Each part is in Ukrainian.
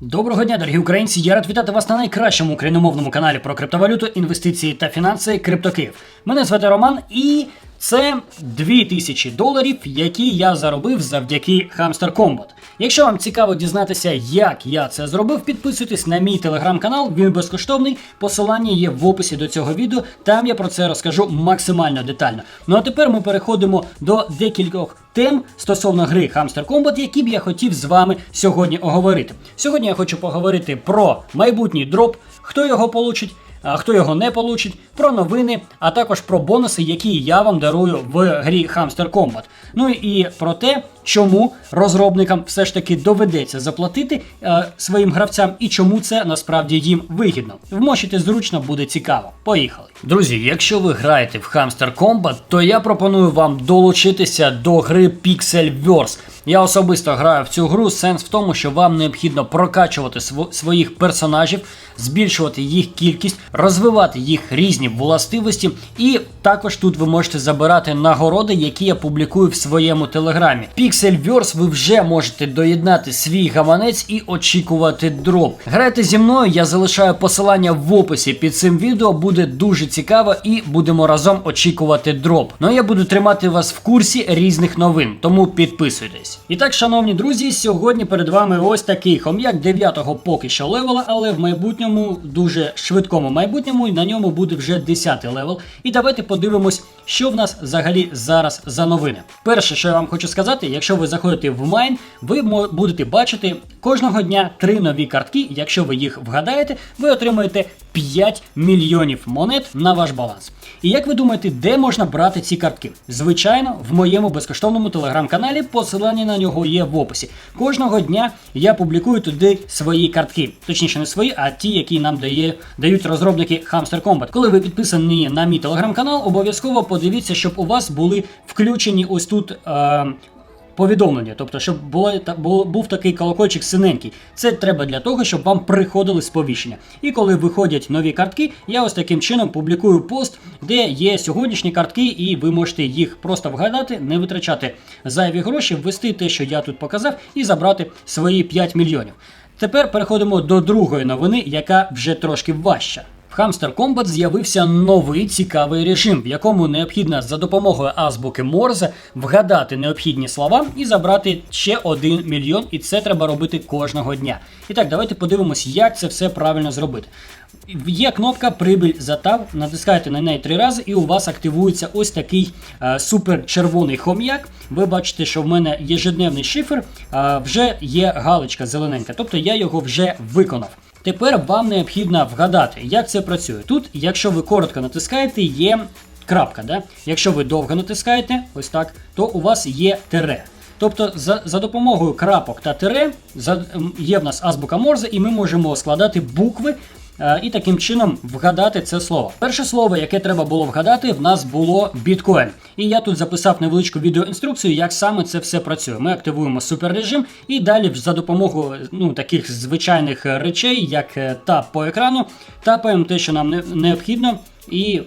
Доброго дня, дорогі українці! Я рад вітати вас на найкращому україномовному каналі про криптовалюту, інвестиції та фінанси Криптокиїв. Мене звати Роман, і це 2000 доларів, які я заробив завдяки Hamster Combat. Якщо вам цікаво дізнатися, як я це зробив, підписуйтесь на мій телеграм-канал, він безкоштовний. Посилання є в описі до цього відео. Там я про це розкажу максимально детально. Ну а тепер ми переходимо до декількох тем стосовно гри Hamster Combat, які б я хотів з вами сьогодні оговорити. Сьогодні я хочу поговорити про майбутній дроп, хто його получить. А хто його не получить, про новини, а також про бонуси, які я вам дарую в грі Hamster Combat. Ну і про те, чому розробникам все ж таки доведеться заплатити е, своїм гравцям і чому це насправді їм вигідно. Вмочити зручно буде цікаво. Поїхали. Друзі, якщо ви граєте в Hamster Combat, то я пропоную вам долучитися до гри Pixelverse. Я особисто граю в цю гру. Сенс в тому, що вам необхідно прокачувати сво- своїх персонажів, збільшувати їх кількість, розвивати їх різні властивості, і також тут ви можете забирати нагороди, які я публікую в своєму телеграмі. Pixelverse ви вже можете доєднати свій гаманець і очікувати дроп. Грайте зі мною, я залишаю посилання в описі під цим відео. Буде дуже цікаво і будемо разом очікувати дроп. Ну а я буду тримати вас в курсі різних новин, тому підписуйтесь. І так, шановні друзі, сьогодні перед вами ось такий хом'як 9-го поки що левела, але в майбутньому, дуже швидкому майбутньому, на ньому буде вже 10-й левел. І давайте подивимось, що в нас взагалі зараз за новини. Перше, що я вам хочу сказати, якщо ви заходите в Майн, ви будете бачити кожного дня три нові картки. Якщо ви їх вгадаєте, ви отримаєте 5 мільйонів монет на ваш баланс. І як ви думаєте, де можна брати ці картки? Звичайно, в моєму безкоштовному телеграм-каналі посилання на нього є в описі. Кожного дня я публікую туди свої картки, точніше не свої, а ті, які нам дає, дають розробники Hamster Combat. Коли ви підписані на мій телеграм-канал, обов'язково подивіться, щоб у вас були включені ось тут. Е- повідомлення, тобто, щоб було, було, був такий колокольчик синенький. Це треба для того, щоб вам приходили сповіщення. І коли виходять нові картки, я ось таким чином публікую пост, де є сьогоднішні картки, і ви можете їх просто вгадати, не витрачати зайві гроші, ввести те, що я тут показав, і забрати свої 5 мільйонів. Тепер переходимо до другої новини, яка вже трошки важча. В Hamster Combat з'явився новий цікавий режим, в якому необхідно за допомогою азбуки Морзе вгадати необхідні слова і забрати ще один мільйон, і це треба робити кожного дня. І так, давайте подивимось, як це все правильно зробити. Є кнопка Прибиль затав, натискаєте на неї три рази, і у вас активується ось такий е, супер червоний хом'як. Ви бачите, що в мене єжедневний шифр, е, вже є галочка зелененька, тобто я його вже виконав. Тепер вам необхідно вгадати, як це працює. Тут, якщо ви коротко натискаєте, є крапка. Да? Якщо ви довго натискаєте, ось так, то у вас є тире. Тобто за, за допомогою крапок та тире за, є в нас азбука Морзе, і ми можемо складати букви і таким чином вгадати це слово. Перше слово, яке треба було вгадати, в нас було біткоін. І я тут записав невеличку відеоінструкцію, як саме це все працює. Ми активуємо суперрежим і далі за допомогою ну, таких звичайних е, речей, як е, тап по екрану, тапаємо те, що нам не- необхідно, і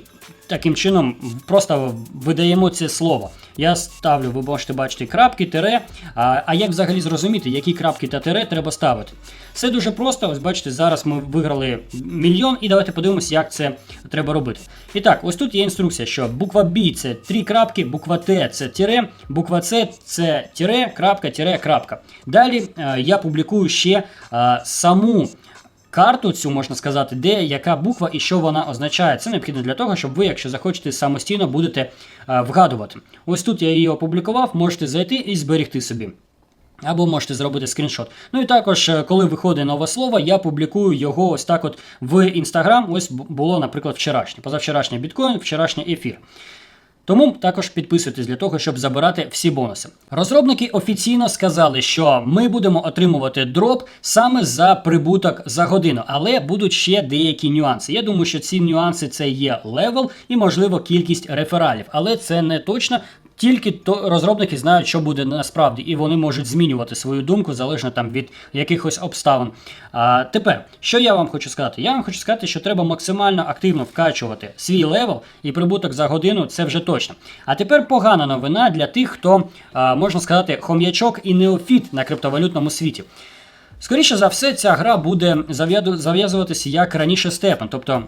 таким чином просто видаємо це слово. Я ставлю, ви можете бачити крапки, тире. А, а як взагалі зрозуміти, які крапки та тире треба ставити? Все дуже просто. Ось бачите, зараз ми виграли мільйон, і давайте подивимося, як це треба робити. І так, ось тут є інструкція, що буква B це три крапки, буква Т це тире, буква С це тире, крапка, тире, крапка. Далі е, я публікую ще е, саму карту цю можна сказати, де яка буква і що вона означає. Це необхідно для того, щоб ви, якщо захочете самостійно, будете е, вгадувати. Ось тут я її опублікував, можете зайти і зберегти собі. Або можете зробити скріншот. Ну і також, е, коли виходить нове слово, я публікую його ось так от в інстаграм. Ось було, наприклад, вчорашнє. Позавчорашній біткоін, вчорашній ефір. Тому також підписуйтесь для того, щоб забирати всі бонуси. Розробники офіційно сказали, що ми будемо отримувати дроп саме за прибуток за годину, але будуть ще деякі нюанси. Я думаю, що ці нюанси це є левел і, можливо, кількість рефералів, але це не точно. Тільки то розробники знають, що буде насправді, і вони можуть змінювати свою думку залежно там від якихось обставин. А тепер, що я вам хочу сказати? Я вам хочу сказати, що треба максимально активно вкачувати свій левел і прибуток за годину, це вже точно. А тепер погана новина для тих, хто а, можна сказати хом'ячок і неофіт на криптовалютному світі. Скоріше за все, ця гра буде зав'язуватися як раніше степен. Тобто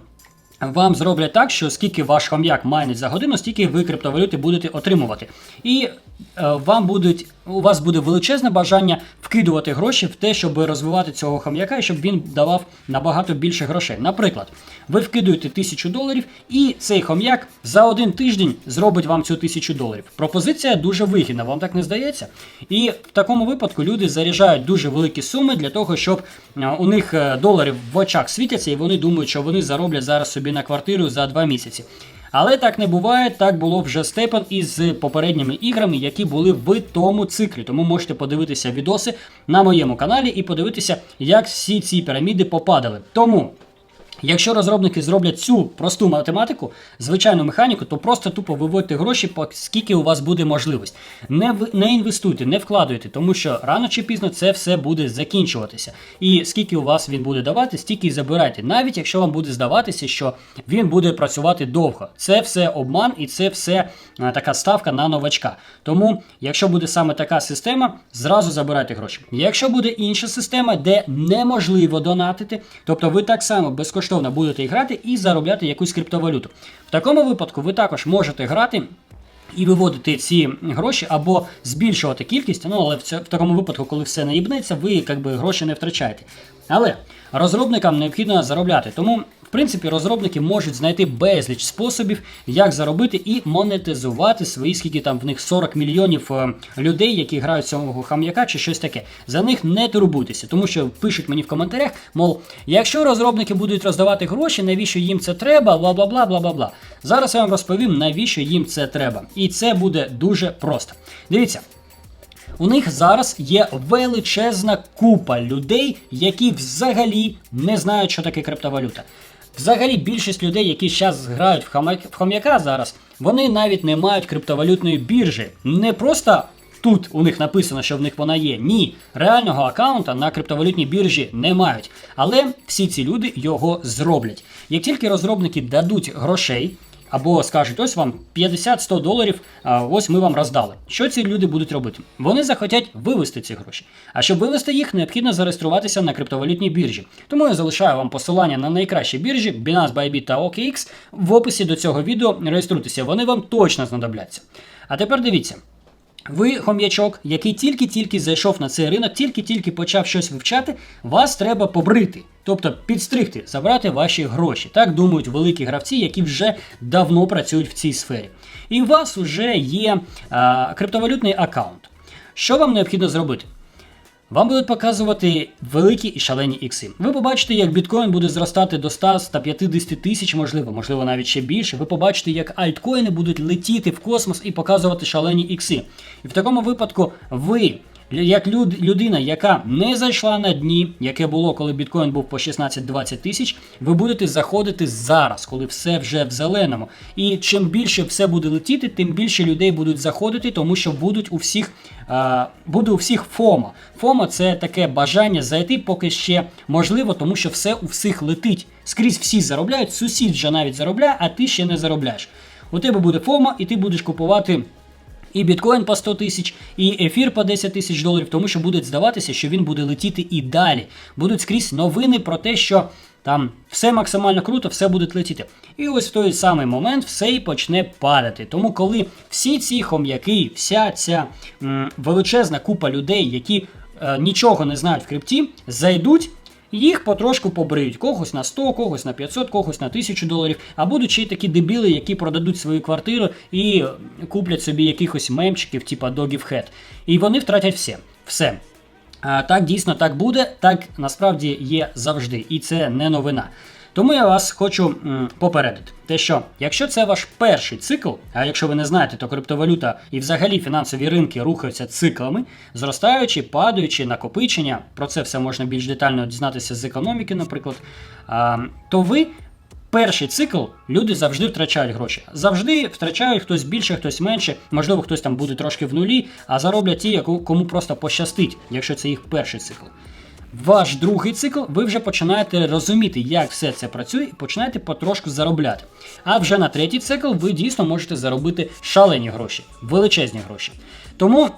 вам зроблять так, що скільки ваш хом'як майнить за годину, стільки ви криптовалюти будете отримувати. І е, вам будуть, у вас буде величезне бажання вкидувати гроші в те, щоб розвивати цього хом'яка, і щоб він давав набагато більше грошей. Наприклад, ви вкидуєте тисячу доларів, і цей хом'як за один тиждень зробить вам цю тисячу доларів. Пропозиція дуже вигідна, вам так не здається? І в такому випадку люди заряджають дуже великі суми для того, щоб е, у них е, доларів в очах світяться, і вони думають, що вони зароблять зараз собі на квартиру за два місяці. Але так не буває, так було вже степен із попередніми іграми, які були в тому циклі. Тому можете подивитися відоси на моєму каналі і подивитися, як всі ці піраміди попадали. Тому. Якщо розробники зроблять цю просту математику, звичайну механіку, то просто тупо виводьте гроші, скільки у вас буде можливість. Не не інвестуйте, не вкладуйте, тому що рано чи пізно це все буде закінчуватися. І скільки у вас він буде давати, стільки і забирайте. Навіть якщо вам буде здаватися, що він буде працювати довго. Це все обман і це все така ставка на новачка. Тому, якщо буде саме така система, зразу забирайте гроші. Якщо буде інша система, де неможливо донатити, тобто ви так само безкоштовно будете грати і заробляти якусь криптовалюту. В такому випадку ви також можете грати. І виводити ці гроші або збільшувати кількість, ну але в, цьо- в такому випадку, коли все наїбнеться, ви якби гроші не втрачаєте. Але розробникам необхідно заробляти. Тому, принципі, розробники можуть знайти безліч способів, як заробити і монетизувати свої, скільки там в них 40 мільйонів е, людей, які грають цього хам'яка чи щось таке. За них не турбуйтеся, тому що пишуть мені в коментарях, мов, якщо розробники будуть роздавати гроші, навіщо їм це треба, бла бла бла бла бла бла. Зараз я вам розповім, навіщо їм це треба. І це буде дуже просто. Дивіться. У них зараз є величезна купа людей, які взагалі не знають, що таке криптовалюта. Взагалі, більшість людей, які зараз грають в хомя- в хом'яка зараз, вони навіть не мають криптовалютної біржі. Не просто тут у них написано, що в них вона є. Ні, реального аккаунта на криптовалютній біржі не мають. Але всі ці люди його зроблять. Як тільки розробники дадуть грошей, або скажуть, ось вам 50-100 доларів, ось ми вам роздали. Що ці люди будуть робити? Вони захотять вивести ці гроші. А щоб вивести їх, необхідно зареєструватися на криптовалютній біржі. Тому я залишаю вам посилання на найкращі біржі Binance, Bybit та OKX в описі до цього відео. Реєструйтеся, вони вам точно знадобляться. А тепер дивіться. Ви, хом'ячок, який тільки-тільки зайшов на цей ринок, тільки-тільки почав щось вивчати, вас треба побрити, тобто підстригти, забрати ваші гроші. Так думають великі гравці, які вже давно працюють в цій сфері. І у вас вже є а, криптовалютний аккаунт. Що вам необхідно зробити? Вам будуть показувати великі і шалені ікси. Ви побачите, як біткоін буде зростати до 100-150 тисяч, можливо, можливо, навіть ще більше. Ви побачите, як альткоїни будуть летіти в космос і показувати шалені ікси. І в такому випадку ви. Як люд, людина, яка не зайшла на дні, яке було, коли біткоін був по 16-20 тисяч, ви будете заходити зараз, коли все вже в зеленому. І чим більше все буде летіти, тим більше людей будуть заходити, тому що будуть у всіх а, буде у всіх ФОМа. ФОМа це таке бажання зайти, поки ще можливо, тому що все у всіх летить. Скрізь всі заробляють, сусід вже навіть заробляє, а ти ще не заробляєш. У тебе буде ФОМа, і ти будеш купувати. І біткоін по 100 тисяч, і ефір по 10 тисяч доларів, тому що буде здаватися, що він буде летіти і далі. Будуть скрізь новини про те, що там все максимально круто, все буде летіти. І ось в той самий момент все і почне падати. Тому коли всі ці хом'яки, вся ця м, величезна купа людей, які е, нічого не знають в крипті, зайдуть. Їх потрошку побриють. Когось на 100, когось на 500, когось на 1000 доларів. А будуть ще й такі дебіли, які продадуть свою квартиру і куплять собі якихось мемчиків, типа Dogів Head. І вони втратять все. Все. А, так дійсно так буде, так насправді є завжди. І це не новина. Тому я вас хочу м, попередити, те, що якщо це ваш перший цикл, а якщо ви не знаєте, то криптовалюта і взагалі фінансові ринки рухаються циклами, зростаючи, падаючи, накопичення, про це все можна більш детально дізнатися з економіки, наприклад, а, то ви. Перший цикл люди завжди втрачають гроші. Завжди втрачають хтось більше, хтось менше. Можливо, хтось там буде трошки в нулі, а зароблять ті, кому просто пощастить, якщо це їх перший цикл. Ваш другий цикл, ви вже починаєте розуміти, як все це працює, і починаєте потрошку заробляти. А вже на третій цикл ви дійсно можете заробити шалені гроші, величезні гроші. Тому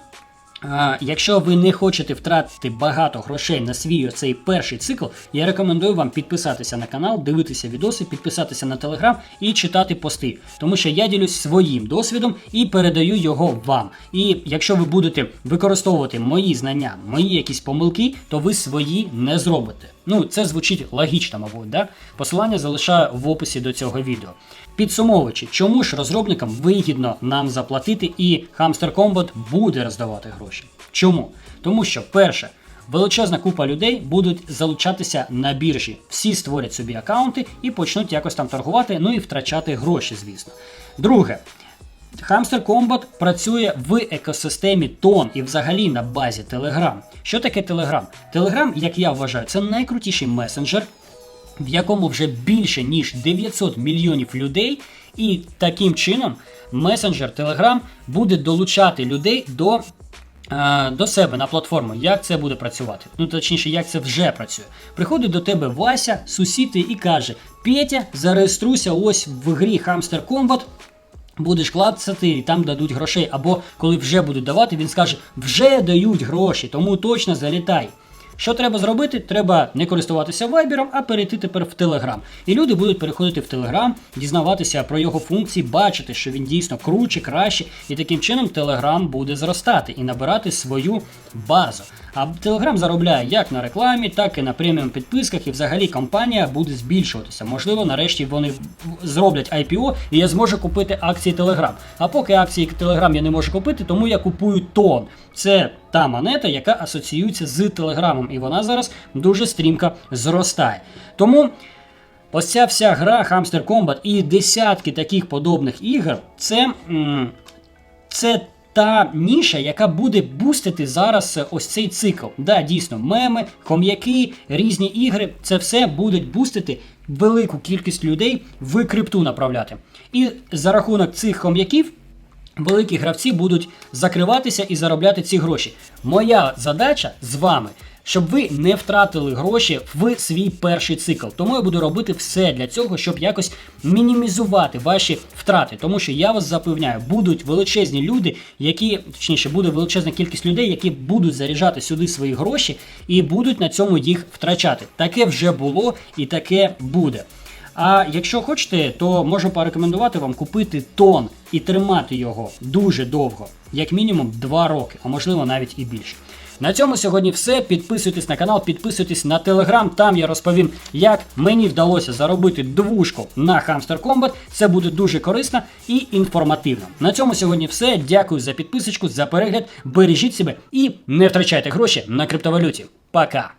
А, якщо ви не хочете втратити багато грошей на свій цей перший цикл, я рекомендую вам підписатися на канал, дивитися відоси, підписатися на телеграм і читати пости. Тому що я ділюсь своїм досвідом і передаю його вам. І якщо ви будете використовувати мої знання, мої якісь помилки, то ви свої не зробите. Ну, це звучить логічно, мабуть, да? Посилання залишаю в описі до цього відео. Підсумовуючи, чому ж розробникам вигідно нам заплатити і Hamster Combat буде роздавати гроші? Чому? Тому що, перше, величезна купа людей будуть залучатися на біржі. Всі створять собі аккаунти і почнуть якось там торгувати, ну і втрачати гроші, звісно. Друге. Hamster Combat працює в екосистемі Тон і взагалі на базі Telegram. Що таке Telegram? Telegram, як я вважаю, це найкрутіший месенджер, в якому вже більше ніж 900 мільйонів людей, і таким чином месенджер Telegram буде долучати людей до. е, До себе на платформу, як це буде працювати? Ну точніше, як це вже працює. Приходить до тебе Вася, сусід і каже: Петя, зареєструйся ось в грі Hamster Combat, Будеш клацати і там дадуть грошей. Або коли вже будуть давати, він скаже, вже дають гроші, тому точно залітай. Що треба зробити? Треба не користуватися вайбером, а перейти тепер в Телеграм. І люди будуть переходити в Телеграм, дізнаватися про його функції, бачити, що він дійсно круче, краще, і таким чином Телеграм буде зростати і набирати свою базу. А Телеграм заробляє як на рекламі, так і на преміум підписках, і взагалі компанія буде збільшуватися. Можливо, нарешті вони зроблять IPO, і я зможу купити акції Телеграм. А поки акції Телеграм я не можу купити, тому я купую тон. Це та монета, яка асоціюється з Телеграмом, і вона зараз дуже стрімко зростає. Тому. Ось ця вся гра Hamster Combat і десятки таких подобних ігор, це, це та ніша, яка буде бустити зараз е, ось цей цикл. Да, дійсно, меми, хом'яки, різні ігри, це все будуть бустити велику кількість людей в крипту направляти. І за рахунок цих хом'яків. Великі гравці будуть закриватися і заробляти ці гроші. Моя задача з вами, щоб ви не втратили гроші в свій перший цикл. Тому я буду робити все для цього, щоб якось мінімізувати ваші втрати. Тому що я вас запевняю, будуть величезні люди, які точніше буде величезна кількість людей, які будуть заряджати сюди свої гроші і будуть на цьому їх втрачати. Таке вже було і таке буде. А якщо хочете, то можу порекомендувати вам купити тон і тримати його дуже довго, як мінімум 2 роки, а можливо навіть і більше. На цьому сьогодні все. Підписуйтесь на канал, підписуйтесь на телеграм. Там я розповім, як мені вдалося заробити двушку на Hamster Combat. Це буде дуже корисно і інформативно. На цьому сьогодні все. Дякую за підписочку, за перегляд. Бережіть себе і не втрачайте гроші на криптовалюті. Пока!